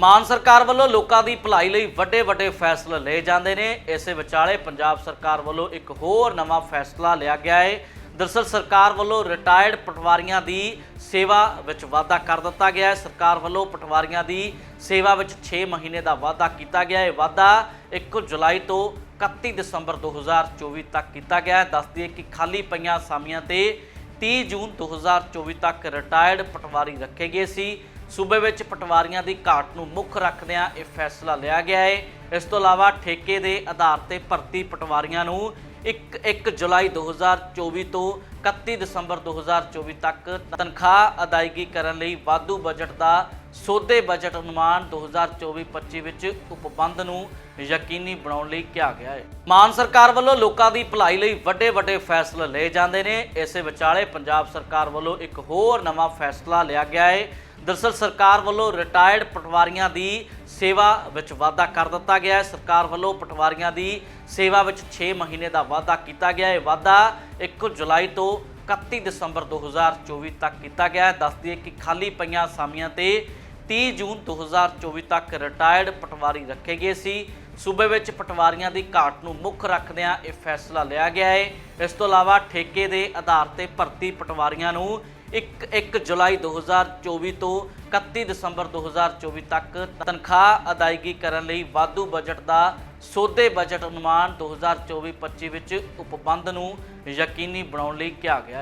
ਮਾਨ ਸਰਕਾਰ ਵੱਲੋਂ ਲੋਕਾਂ ਦੀ ਭਲਾਈ ਲਈ ਵੱਡੇ ਵੱਡੇ ਫੈਸਲੇ ਲਏ ਜਾਂਦੇ ਨੇ। ਇਸੇ ਵਿਚਾਲੇ ਪੰਜਾਬ ਸਰਕਾਰ ਵੱਲੋਂ ਇੱਕ ਹੋਰ ਨਵਾਂ ਫੈਸਲਾ ਲਿਆ ਗਿਆ ਹੈ ਦਰਸਲ ਸਰਕਾਰ ਵੱਲੋਂ ਰਿਟਾਇਰਡ ਪਟਵਾਰੀਆਂ ਦੀ ਸੇਵਾ ਵਿੱਚ ਵਾਧਾ ਕਰ ਦਿੱਤਾ ਗਿਆ ਹੈ ਸਰਕਾਰ ਵੱਲੋਂ ਪਟਵਾਰੀਆਂ ਦੀ ਸੇਵਾ ਵਿੱਚ 6 ਮਹੀਨੇ ਦਾ ਵਾਧਾ ਕੀਤਾ ਗਿਆ ਹੈ ਵਾਧਾ 1 ਜੁਲਾਈ ਤੋਂ 31 ਦਸੰਬਰ 2024 ਤੱਕ ਕੀਤਾ ਗਿਆ ਹੈ ਦੱਸ ਦਈਏ ਕਿ ਖਾਲੀ ਪਈਆਂ ਅਸਾਮੀਆਂ ਤੇ 30 ਜੂਨ 2024 ਤੱਕ ਰਿਟਾਇਰਡ ਪਟਵਾਰੀ ਰੱਖੇ ਗਏ ਸੀ। ਸੂਬੇ ਵਿੱਚ ਪਟਵਾਰੀਆਂ ਦੀ ਘਾਟ ਨੂੰ ਮੁੱਖ ਰੱਖਦਿਆਂ ਇਹ ਫੈਸਲਾ ਲਿਆ ਗਿਆ ਹੈ। ਇਸ ਤੋਂ ਇਲਾਵਾ ਠੇਕੇ ਦੇ ਆਧਾਰ ਤੇ ਭਰਤੀ ਪਟਵਾਰੀਆਂ ਨੂੰ 1 ਜੁਲਾਈ 2024 ਤੋਂ 31 ਦਸੰਬਰ 2024 ਤੱਕ ਤਨਖਾਹ ਅਦਾਇਗੀ ਕਰਨ ਲਈ ਵਾਧੂ ਬਜਟ ਦਾ ਸੋਧੇ ਬਜਟ ਅਨੁਮਾਨ 2024-25 ਵਿੱਚ ਉਪਬੰਧ ਨੂੰ ਯਕੀਨੀ ਬਣਾਉਣ ਲਈ ਕਿਹਾ ਗਿਆ ਹੈ। ਮਾਨ ਸਰਕਾਰ ਵੱਲੋਂ ਲੋਕਾਂ ਦੀ ਭਲਾਈ ਲਈ ਵੱਡੇ ਵੱਡੇ ਫੈਸਲੇ ਲਏ ਜਾਂਦੇ ਨੇ। ਇਸੇ ਵਿਚਾਲੇ ਪੰਜਾਬ ਸਰਕਾਰ ਵੱਲੋਂ ਇੱਕ ਹੋਰ ਨਵਾਂ ਫੈਸਲਾ ਲਿਆ ਗਿਆ ਹੈ। ਦਰਸਲ ਸਰਕਾਰ ਵੱਲੋਂ ਰਿਟਾਇਰਡ ਪਟਵਾਰੀਆਂ ਦੀ ਸੇਵਾ ਵਿੱਚ ਵਾਧਾ ਕਰ ਦਿੱਤਾ ਗਿਆ ਹੈ। ਸਰਕਾਰ ਵੱਲੋਂ ਪਟਵਾਰੀਆਂ ਦੀ ਸੇਵਾ ਵਿੱਚ 6 ਮਹੀਨੇ ਦਾ ਵਾਧਾ ਕੀਤਾ ਗਿਆ ਹੈ। ਵਾਧਾ 1 ਜੁਲਾਈ ਤੋਂ 31 ਦਸੰਬਰ 2024 ਤੱਕ ਕੀਤਾ ਗਿਆ ਹੈ। ਦੱਸ ਦਈਏ ਕਿ ਖਾਲੀ ਪਈਆਂ ਅਸਾਮੀਆਂ ਤੇ 30 ਜੂਨ 2024 ਤੱਕ ਰਿਟਾਇਰਡ ਪਟਵਾਰੀ ਰੱਖੇ ਗਏ ਸੀ। ਸੂਬੇ ਵਿੱਚ ਪਟਵਾਰੀਆਂ ਦੀ ਘਾਟ ਨੂੰ ਮੁੱਖ ਰੱਖਦਿਆਂ ਇਹ ਫੈਸਲਾ ਲਿਆ ਗਿਆ ਹੈ ਇਸ ਤੋਂ ਇਲਾਵਾ ਠੇਕੇ ਦੇ ਆਧਾਰ ਤੇ ਭਰਤੀ ਪਟਵਾਰੀਆਂ ਨੂੰ 1 1 ਜੁਲਾਈ 2024 ਤੋਂ 31 ਦਸੰਬਰ 2024 ਤੱਕ ਤਨਖਾਹ ਅਦਾਇਗੀ ਕਰਨ ਲਈ ਵਾਧੂ ਬਜਟ ਦਾ ਸੋਧੇ ਬਜਟ ਅਨੁਮਾਨ 2024-25 ਵਿੱਚ ਉਪਬੰਧ ਨੂੰ ਯਕੀਨੀ ਬਣਾਉਣ ਲਈ ਕਿਹਾ ਗਿਆ